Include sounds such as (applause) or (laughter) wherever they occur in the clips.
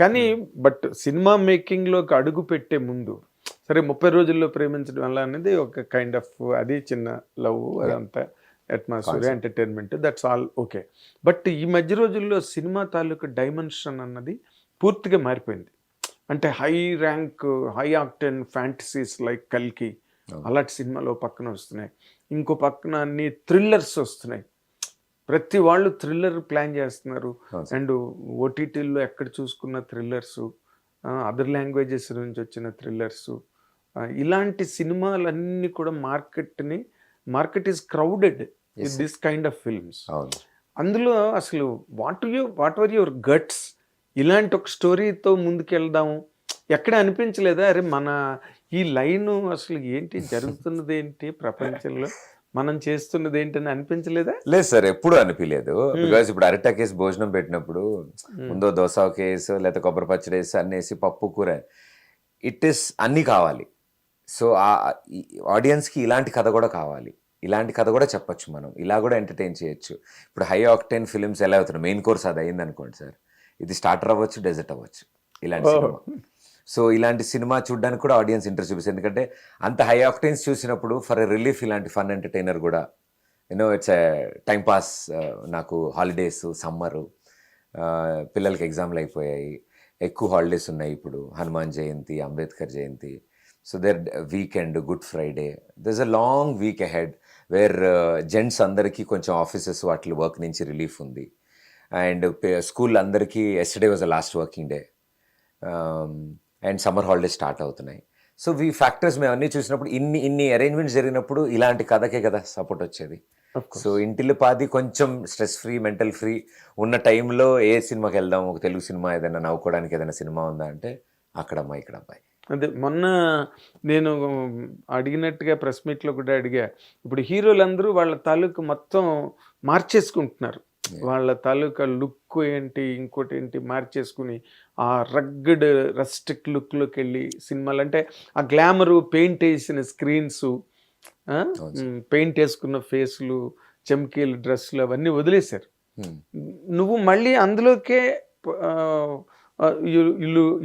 కానీ but cinema మేకింగ్లోకి అడుగు పెట్టే ముందు సరే ముప్పై రోజుల్లో ప్రేమించడం వల్ల అనేది ఒక కైండ్ ఆఫ్ అది చిన్న లవ్ అదంతా atmosphere. Entertainment that's all okay. But ఈ మధ్య రోజుల్లో సినిమా తాలూకు డైమెన్షన్ అన్నది పూర్తిగా మారిపోయింది. అంటే high rank high octane fantasies like కల్కి. అలాంటి సినిమాలు పక్కన వస్తున్నాయి. ఇంకో పక్కన అన్ని థ్రిల్లర్స్ వస్తున్నాయి. ప్రతి వాళ్ళు థ్రిల్లర్ ప్లాన్ చేస్తున్నారు. అండ్ ఓటీటీల్లో ఎక్కడ చూసుకున్న థ్రిల్లర్స్ అదర్ లాంగ్వేజెస్ నుంచి వచ్చిన థ్రిల్లర్స్ ఇలాంటి సినిమాలన్నీ కూడా మార్కెట్ని market is crowded. This kind of films. అందులో అసలు what you what were your guts? ఇలాంటి ఒక స్టోరీతో ముందుకెళ్దాము. ఎక్కడ అనిపించలేదా? అరే మన ఈ లైన్ అసలు ఏంటి? (laughs) జరుగుతున్నది ఏంటి ప్రపంచంలో? మనం చేస్తున్నది ఏంటి అని అనిపించలేదా? లేదు సార్ ఎప్పుడు అనిపించలేదు. బికాస్ ఇప్పుడు అరట కేసు భోజనం పెట్టినప్పుడు ముందో దోస కేసు లేకపోతే కొబ్బరి పచ్చడి వేసి అన్ని వేసి పప్పు కూర. ఇట్ ఇస్ అన్నీ కావాలి. సో ఆ ఆడియన్స్కి ఇలాంటి కథ కూడా కావాలి. ఇలాంటి కథ కూడా చెప్పొచ్చు మనం. ఇలా కూడా ఎంటర్టైన్ చేయొచ్చు. ఇప్పుడు హై ఆక్టెన్ ఫిల్మ్స్ ఎలా అవుతున్నాయి? మెయిన్ కోర్స్ అది అయింది అనుకోండి సార్. ఇది స్టార్టర్ అవ్వచ్చు డెజర్ట్ అవ్వచ్చు. ఇలాంటి. సినిమా. సో ఇలాంటి సినిమా చూడడానికి కూడా ఆడియన్స్ ఇంట్రెస్ట్ చూపిస్తుంది. ఎందుకంటే అంత హై ఆక్టైన్స్ చూసినప్పుడు ఫర్ రిలీఫ్ ఇలాంటి ఫన్ ఎంటర్టైనర్ కూడా you know it's time pass నాకు హాలిడేస్ సమ్మరు uh, పిల్లలకి ఎగ్జామ్లు అయిపోయాయి. ఎక్కువ హాలిడేస్ ఉన్నాయి ఇప్పుడు. Hanuman Jayanti Ambedkar Jayanti. So there weekend Good Friday there's a long week ahead where gents అందరికీ కొంచెం ఆఫీసెస్ వాటి వర్క్ నుంచి రిలీఫ్ ఉంది. అండ్ స్కూల్ uh, అందరికీ yesterday was a last working day and summer holidays start అవుతున్నాయి. So we factors మేము అన్నీ చూసినప్పుడు ఇన్ని ఇన్ని అరేంజ్మెంట్స్ జరిగినప్పుడు ఇలాంటి కథకే కదా సపోర్ట్ వచ్చేది. సో ఇంటిల్లి పాది కొంచెం స్ట్రెస్ ఫ్రీ మెంటల్ ఫ్రీ ఉన్న టైంలో ఏ సినిమాకి వెళ్దాం? ఒక తెలుగు సినిమా ఏదైనా నవ్వుకోవడానికి ఏదైనా సినిమా ఉందా అంటే అక్కడ అమ్మాయి ఇక్కడ అబ్బాయి. అదే మొన్న నేను అడిగినట్టుగా ప్రెస్ మీట్లో కూడా అడిగా. ఇప్పుడు హీరోలందరూ వాళ్ళ తాలూకు మొత్తం మార్చేసుకుంటున్నారు. వాళ్ళ తాలూకా లుక్ ఏంటి ఇంకోటి ఏంటి మార్చేసుకుని ఆ రగ్గడ్ రస్టిక్ లుక్లోకి వెళ్ళి సినిమాలు అంటే ఆ గ్లామరు పెయింట్ వేసిన స్క్రీన్స్. పెయింట్ వేసుకున్న ఫేస్లు చెమ్కీలు డ్రెస్సులు అవన్నీ వదిలేశారు Hmm. నువ్వు మళ్ళీ అందులోకే you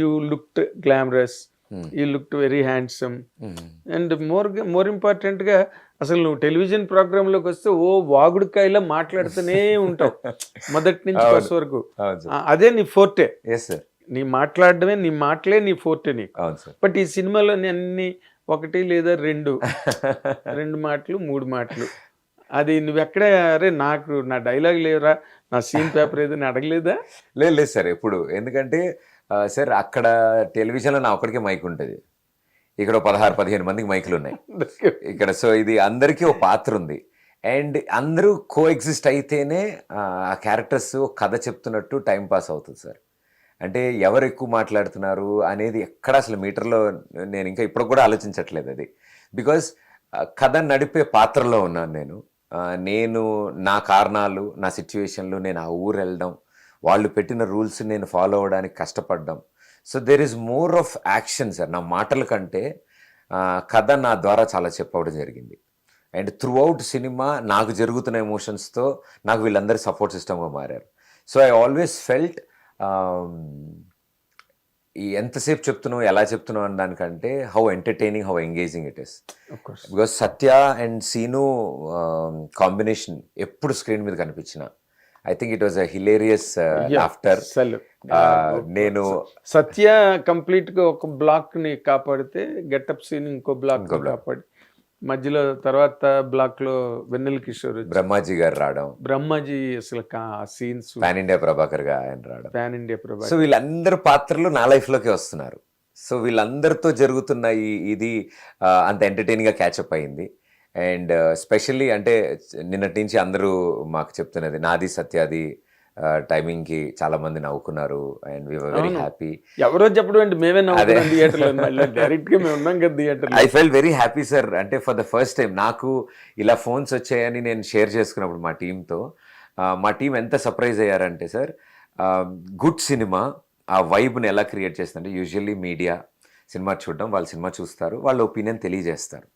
you looked glamorous Hmm. You looked very handsome Hmm. And more more ఇంపార్టెంట్గా అసలు నువ్వు టెలివిజన్ ప్రోగ్రాంలోకి వస్తే ఓ వాగుడుకాయలా మాట్లాడుతూనే (laughs) ఉంటావు. మొదటి నుంచి. ఫస్ట్ వరకు. అదే నీ ఫోర్టే. ఎస్ సార్ నీ మాట్లాడడమే నీ మాటలే నీ ఫోర్టే నీకు. అవును సార్. బట్ ఈ సినిమాలోని అన్ని ఒకటి లేదా రెండు. (laughs) రెండు మాటలు మూడు మాటలు. అది నువ్వెక్కడ అరే నాకు నా డైలాగ్ లేవురా నా సీన్ పేపర్ ఏదైనా అడగలేదా? లేదు లేదు సార్ ఎప్పుడు. ఎందుకంటే సార్ అక్కడ టెలివిజన్లో నా ఒక్కడికే మైక్ ఉంటుంది. ఇక్కడ పదహారు పదిహేను మందికి మైకులు ఉన్నాయి ఇక్కడ సో ఇది అందరికీ ఒక పాత్ర ఉంది. అండ్ అందరూ కో ఎగ్జిస్ట్ అయితేనే ఆ క్యారెక్టర్స్ కథ చెప్తున్నట్టు టైం పాస్ అవుతుంది సార్ అంటే ఎవరు ఎక్కువ మాట్లాడుతున్నారు అనేది ఎక్కడ అసలు మీటర్లో నేను ఇంకా ఇప్పుడు కూడా ఆలోచించట్లేదు అది. బికాజ్ కథ నడిపే పాత్రలో ఉన్నాను నేను. నేను నా కారణాలు నా సిచ్యువేషన్లు నేను ఆ ఊరు వెళ్ళడం వాళ్ళు పెట్టిన రూల్స్ నేను ఫాలో అవ్వడానికి కష్టపడ్డం so there is more of action sir నా మాటల కంటే కథ నా ద్వారా చాలా చెప్పవడం జరిగింది. అండ్ త్రూ అవుట్ సినిమా నాకు జరుగుతున్న ఎమోషన్స్తో నాకు వీళ్ళందరూ సపోర్ట్ సిస్టమ్గా మారారు. సో ఐ ఆల్వేస్ ఫెల్ట్ ఈ ఎంతసేపు చెప్తున్నావు ఎలా చెప్తున్నావు అన్న దానికంటే how entertaining how engaging it is because Satya and Seenu combination ఎప్పుడు స్క్రీన్ మీద కనిపించిన I think it was hilarious after నేను సత్య కంప్లీట్గా ఒక బ్లాక్ని కాపాడితే గెటప్ సీన్ ఇంకో బ్లాక్. కాపాడి మధ్యలో తర్వాత బ్లాక్లో వెన్నెల కిషోర్ బ్రహ్మాజీ గారు రావడం. బ్రహ్మాజీ అసలు సీన్స్ పాన్ ఇండియా ప్రభాకర్గా ఆయన రావడం. పాన్ ఇండియా ప్రభా సో వీళ్ళందరూ పాత్రలు నా లైఫ్లోకి వస్తున్నారు. సో వీళ్ళందరితో జరుగుతున్న ఈ ఇది అంత ఎంటర్టైనింగ్గా క్యాచప్ అయింది. అండ్ స్పెషల్లీ అంటే నిన్నటి నుంచి అందరూ మాకు చెప్తున్నది నాది సత్యాది టైమింగ్కి చాలా మంది నవ్వుకున్నారు అండ్ వీ వెరీ. హ్యాపీ ఎవరో చెప్పడం అంటే మేమే నవ్వుతున్నాం అదే. థియేటర్ డైరెక్ట్గా మేము ఉన్నాం కదా theatre I fell very happy sir అంటే ఫర్ ద ఫస్ట్ టైం నాకు ఇలా ఫోన్స్ వచ్చాయని నేను షేర్ చేసుకున్నప్పుడు మా టీంతో మా టీం ఎంత సర్ప్రైజ్ అయ్యారంటే సార్ గుడ్ సినిమా ఆ వైబ్ని ఎలా క్రియేట్ చేస్తుందంటే యూజువల్లీ మీడియా సినిమా చూడడం వాళ్ళు సినిమా చూస్తారు వాళ్ళ ఒపీనియన్ తెలియజేస్తారు.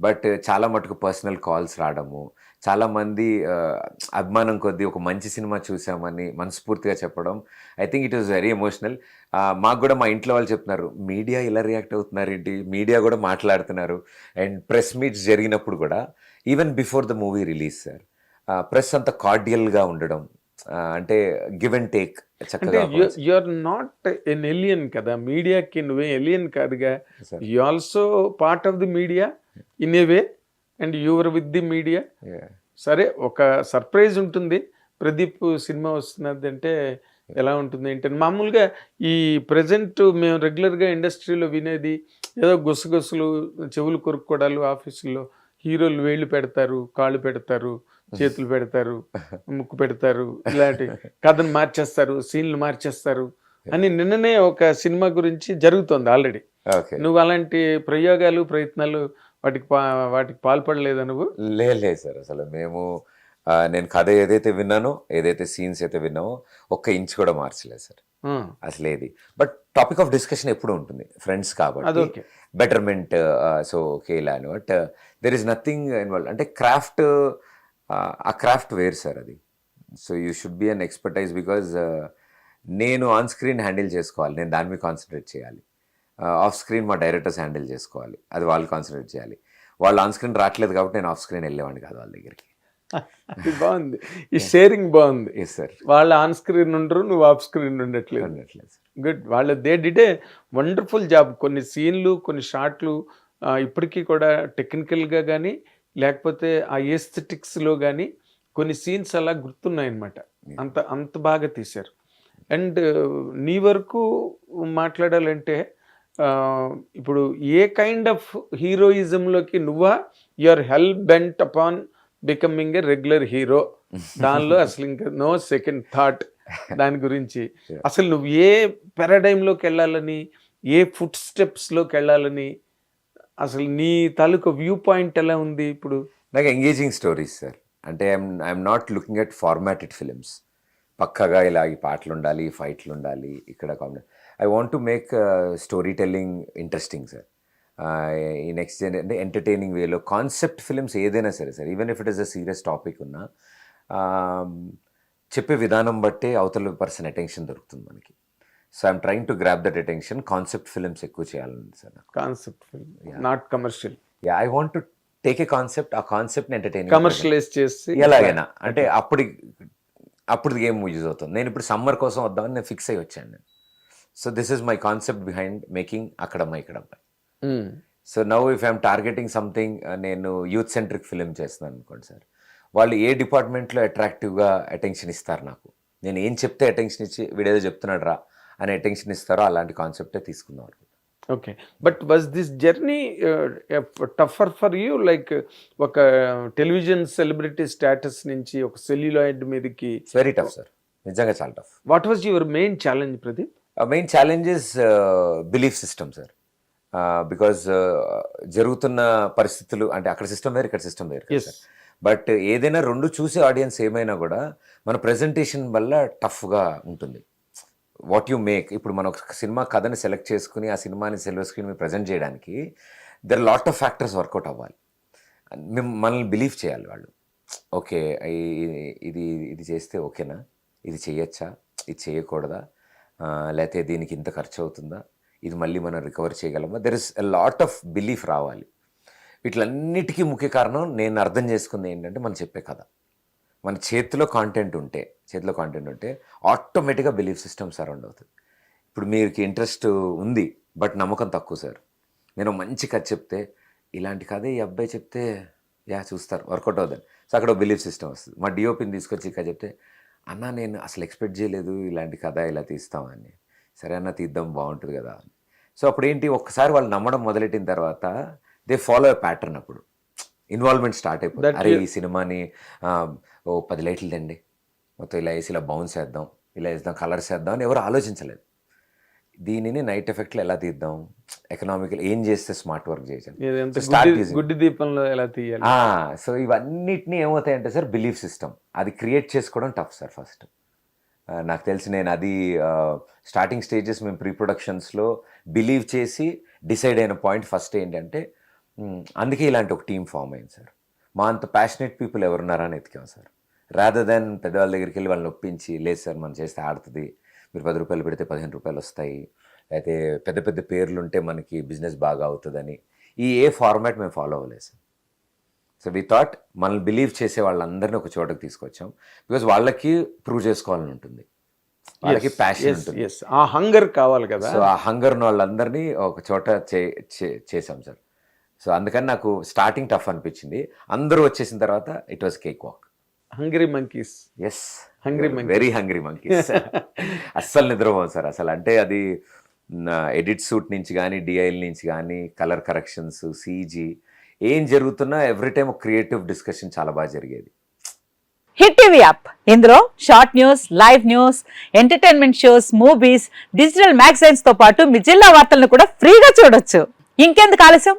బట్ చాలా మటుకు పర్సనల్ కాల్స్ రావడము. చాలా మంది ఆ, అభిమానం కొద్దీ ఒక మంచి సినిమా చూసామని మనస్ఫూర్తిగా చెప్పడం. I think it was very emotional. మాకు కూడా మా ఇంట్లో వాళ్ళు చెప్తున్నారు మీడియా ఇలా రియాక్ట్ అవుతున్నారు ఏంటి మీడియా కూడా మాట్లాడుతున్నారు. అండ్ ప్రెస్ మీట్స్ జరిగినప్పుడు కూడా even before the movie release sir press అంత కార్డియల్గా ఉండడం అంటే గివ్ అండ్ టేక్ అంటే చక్కగా you are not an alien కదా? మీడియాకి నువ్వే ఎలియన్ కాదుగా. You also part of the media in a way and your with the media. సరే ఒక సర్ప్రైజ్ ఉంటుంది. ప్రదీప్ సినిమా వస్తున్నది అంటే ఎలా ఉంటుంది ఏంటంటే మామూలుగా ఈ ప్రజెంట్ మేము రెగ్యులర్గా ఇండస్ట్రీలో వినేది ఏదో గుసగుసలు చెవులు కొరుక్కోవడాలు ఆఫీసుల్లో హీరోలు వేళ్ళు పెడతారు కాళ్ళు పెడతారు చేతులు పెడతారు (laughs) ముక్కు పెడతారు ఇలాంటి కథను మార్చేస్తారు సీన్లు మార్చేస్తారు అని నిన్ననే ఒక సినిమా గురించి జరుగుతోంది ఆల్రెడీ. నువ్వు అలాంటి ప్రయోగాలు ప్రయత్నాలు వాటికి పా వాటికి పాల్పడలేదా నువ్వు? లేదు సార్. అసలు మేము నేను కథ ఏదైతే విన్నానో ఏదైతే సీన్స్ అయితే విన్నామో ఒక్క ఇంచ్ కూడా మార్చలేదు సార్. అసలు ఏది. బట్ టాపిక్ ఆఫ్ డిస్కషన్ ఎప్పుడు ఉంటుంది. ఫ్రెండ్స్ కాబట్టి బెటర్మెంట్ సో ఓకే ఇలా అని. But there is nothing involve అంటే క్రాఫ్ట్ ఆ క్రాఫ్ట్ వేరు సార్ అది. So you should be an expertise because నేను ఆన్ స్క్రీన్ హ్యాండిల్ చేసుకోవాలి. నేను దాని మీద కాన్సన్ట్రేట్ చేయాలి. ఆఫ్ స్క్రీన్ మా డైరెక్టర్స్ హ్యాండిల్ చేసుకోవాలి. అది వాళ్ళు కాన్సన్ట్రేట్ చేయాలి. వాళ్ళు ఆన్ స్క్రీన్ రావట్లేదు కాబట్టి నేను ఆఫ్ స్క్రీన్ వెళ్ళేవాడిని కాదు వాళ్ళ దగ్గరికి. (laughs) అది బాగుంది. ఈ షేరింగ్ బాగుంది. ఎస్ సార్ వాళ్ళు ఆన్ స్క్రీన్ ఉండరు నువ్వు ఆఫ్ స్క్రీన్ ఉండట్లేదు. సార్ గుడ్ వాళ్ళ they did a wonderful job కొన్ని సీన్లు కొన్ని షాట్లు ఇప్పటికీ కూడా టెక్నికల్గా కానీ లేకపోతే ఆ ఏస్థెటిక్స్లో కానీ కొన్ని సీన్స్ అలా గుర్తున్నాయన్నమాట. అంత అంత బాగా తీశారు. అండ్ నీ వరకు మాట్లాడాలంటే ఇప్పుడు ఏ కైండ్ ఆఫ్ హీరోయిజంలోకి నువ్వా? Your hell bent upon becoming a regular hero దానిలో (laughs) అసలు ఇంకా నో సెకండ్ థాట్ దాని గురించి. అసలు నువ్వు ఏ పారాడైంలోకి వెళ్ళాలని ఏ ఫుట్ స్టెప్స్లోకి వెళ్ళాలని అసలు నీ తాలూకు వ్యూ పాయింట్ ఎలా ఉంది ఇప్పుడు? నాకు ఎంగేజింగ్ స్టోరీస్ సార్ అంటే I'm I'm not looking at formatted films పక్కగా ఇలా ఈ పాటలు ఉండాలి ఫైట్లు ఉండాలి ఇక్కడ comedy I want to make story telling interesting sir ఈ నెక్స్ట్ జన్ అంటే ఎంటర్టైనింగ్ వేలో కాన్సెప్ట్ ఫిలిమ్స్ ఏదైనా సరే sir even if it is a serious topic ఉన్నా um, చెప్పే విధానం బట్టే అవతల పర్సన్ అటెన్షన్ దొరుకుతుంది మనకి. So I'm trying to grasp that attention concept films ఎక్కువ చేయాలని sir concept film not commercial yeah I want to take a concept ఆ కాన్సెప్ట్ ఎంటర్టైనింగ్ కమర్షియలైజ్ చేసి ఎలాగైనా. అంటే అప్పుడు అప్పుడు గేమ్ యూజ్ అవుతుంది. నేను ఇప్పుడు సమ్మర్ కోసం వద్దామని నేను ఫిక్స్ అయ్యి వచ్చాను నేను. So this is my concept behind making అక్కడమ్మ ఇక్కడమ్మ Mm. So now if I'm targeting something నేను యూత్ సెంట్రిక్ ఫిలిం చేస్తున్నాను అనుకోండి సార్. వాళ్ళు ఏ డిపార్ట్మెంట్లో అట్రాక్టివ్గా అటెన్షన్ ఇస్తారు నాకు? నేను ఏం చెప్తే అటెన్షన్ ఇచ్చి వీడేదో చెప్తున్నాడు రా అని అటెన్షన్ ఇస్తారో అలాంటి కాన్సెప్టే తీసుకుందాం okay but was this journey tougher for you like ఒక టెలివిజన్ సెలబ్రిటీ స్టేటస్ నుంచి ఒక సెల్యులాయిడ్ మీదకి వెరీ టఫ్ సార్ నిజంగా చాలా tough what was your main challenge Pradeep main challenge is belief system sir because జరుగుతున్న పరిస్థితులు అంటే అక్కడ సిస్టమ్ వేరు ఇక్కడ సిస్టమ్ వేరు. బట్ ఏదైనా రెండు చూసే ఆడియన్స్ ఏమైనా కూడా మన ప్రెజెంటేషన్ వల్ల టఫ్గా ఉంటుంది. What you make. ఇప్పుడు మనం ఒక సినిమా కథని సెలెక్ట్ చేసుకుని ఆ సినిమాని సిల్వర్ స్క్రీన్ మీద ప్రజెంట్ చేయడానికి there lot of factors work out అవ్వాలి. మేము మనల్ని బిలీవ్ చేయాలి వాళ్ళు. ఓకే ఇది ఇది చేస్తే ఓకేనా? ఇది చేయొచ్చా? ఇది చేయకూడదా? లేకపోతే దీనికి ఇంత ఖర్చు అవుతుందా? ఇది మళ్ళీ మనం రికవర్ చేయగలమా? There is a lot of belief రావాలి. వీటిలన్నిటికీ ముఖ్య కారణం నేను అర్థం చేసుకుంది ఏంటంటే మనం చెప్పే కథ. మన చేతిలో కాంటెంట్ ఉంటే చేతిలో కాంటెంట్ ఉంటే ఆటోమేటిక్గా బిలీఫ్ సిస్టమ్ సరౌండ్ అవుతుంది. ఇప్పుడు మీకు ఇంట్రెస్ట్ ఉంది బట్ నమ్మకం తక్కువ సార్ నేను మంచి కథ చెప్తే ఇలాంటి కథ ఈ అబ్బాయి చెప్తే యా చూస్తారు వర్కౌట్ అవుతుంది. సో అక్కడ బిలీఫ్ సిస్టమ్ వస్తుంది. మా డిఓపిని తీసుకొచ్చి ఇక చెప్తే అన్న నేను అసలు ఎక్స్పెక్ట్ చేయలేదు ఇలాంటి కథ ఇలా తీస్తామని సరే అన్న తీద్దాం బాగుంటుంది కదా అని. సో అప్పుడు ఏంటి ఒక్కసారి వాళ్ళు నమ్మడం మొదలెట్టిన తర్వాత దే ఫాలో ఎ ప్యాటర్న్ అప్పుడు. ఇన్వాల్వ్మెంట్ స్టార్ట్ అయిపోతుంది అరే ఈ సినిమాని ఓ పది లైట్లు తండి మొత్తం ఇలా వేసి ఇలా బౌన్స్ వేద్దాం ఇలా వేద్దాం కలర్స్ వేద్దాం అని ఎవరు ఆలోచించలేదు. దీనిని నైట్ ఎఫెక్ట్లో ఎలా తీద్దాం? ఎకనామికల్ ఏం చేస్తే స్మార్ట్ వర్క్ start గుడ్డి దీపంలో ఎలా తీయాలి? సో ఇవన్నిటిని ఏమవుతాయంటే సార్ బిలీఫ్ సిస్టమ్ అది క్రియేట్ చేసుకోవడం టఫ్ సార్ ఫస్ట్ నాకు తెలిసి నేను అది స్టార్టింగ్ స్టేజెస్ మేము ప్రీ ప్రొడక్షన్స్లో బిలీవ్ చేసి డిసైడ్ అయిన పాయింట్ ఫస్ట్ ఏంటంటే అందుకే ఇలాంటి ఒక టీం ఫామ్ అయింది సార్. మా అంత ప్యాషనెట్ పీపుల్ ఎవరున్నారా అని ఎతికాం సార్. రాదర్ దెన్ పెద్దవాళ్ళ దగ్గరికి వెళ్ళి వాళ్ళని ఒప్పించి లేదు సార్ మనం చేస్తే ఆడుతుంది మీరు పది రూపాయలు పెడితే పదిహేను రూపాయలు వస్తాయి అయితే పెద్ద పెద్ద పేర్లు ఉంటే మనకి బిజినెస్ బాగా అవుతుందని ఈ ఏ ఫార్మాట్ మేము ఫాలో అవ్వలేదు సార్. సో వి థాట్ మనల్ని బిలీవ్ చేసే వాళ్ళందరినీ ఒక చోటకి తీసుకొచ్చాం. బికాజ్ వాళ్ళకి ప్రూవ్ చేసుకోవాలని ఉంటుంది. వాళ్ళకి ప్యాషన్ ఉంటుంది. ఆ హంగర్ కావాలి కదా. సో ఆ హంగర్ వాళ్ళందరినీ ఒక చోట చేసాం సార్. సో అందుకని నాకు స్టార్టింగ్ టఫ్ అనిపించింది. అందరూ వచ్చేసిన తర్వాత it was cake walk hungry monkeys yes Hungry monkeys. Very hungry monkeys అస్సలు నిద్రపోం సార్ అసలు. అంటే అది ఎడిట్ సూట్ నుంచి కానీ డిఐల్ నుంచి కానీ కలర్ కరెక్షన్స్ సీజీ ఏం జరుగుతున్నా ఎవ్రీ టైం ఒక క్రియేటివ్ డిస్కషన్ చాలా బాగా జరిగేది. హిట్ టీవీ యాప్ ఇందులో short news live news entertainment shows movies digital మ్యాగజైన్స్తో పాటు మీ జిల్లా వార్తలను కూడా ఫ్రీగా చూడొచ్చు. ఇంకెందుకు ఆలస్యం?